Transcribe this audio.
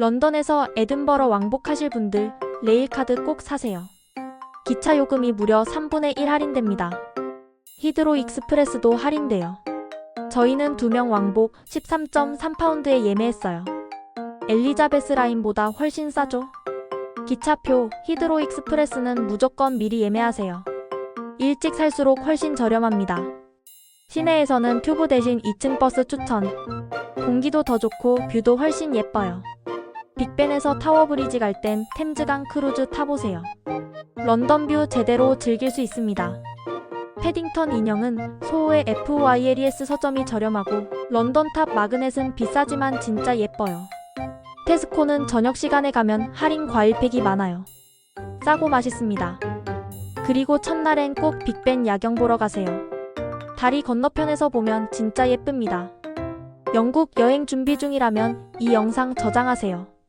런던에서 에든버러 왕복하실 분들 레일카드 꼭 사세요. 기차 요금이 무려 3분의 1 할인됩니다. 히드로 익스프레스도 할인돼요. 저희는 2명 왕복 13.3파운드에 예매했어요. 엘리자베스 라인보다 훨씬 싸죠? 기차표 히드로 익스프레스는 무조건 미리 예매하세요. 일찍 살수록 훨씬 저렴합니다. 시내에서는 튜브 대신 2층 버스 추천. 공기도 더 좋고 뷰도 훨씬 예뻐요. 빅벤에서 타워브리지 갈 땐 템즈강 크루즈 타보세요. 런던 뷰 제대로 즐길 수 있습니다. 패딩턴 인형은 소호의 FYLES 서점이 저렴하고 런던탑 마그넷은 비싸지만 진짜 예뻐요. 테스코는 저녁 시간에 가면 할인 과일팩이 많아요. 싸고 맛있습니다. 그리고 첫날엔 꼭 빅벤 야경 보러 가세요. 다리 건너편에서 보면 진짜 예쁩니다. 영국 여행 준비 중이라면 이 영상 저장하세요.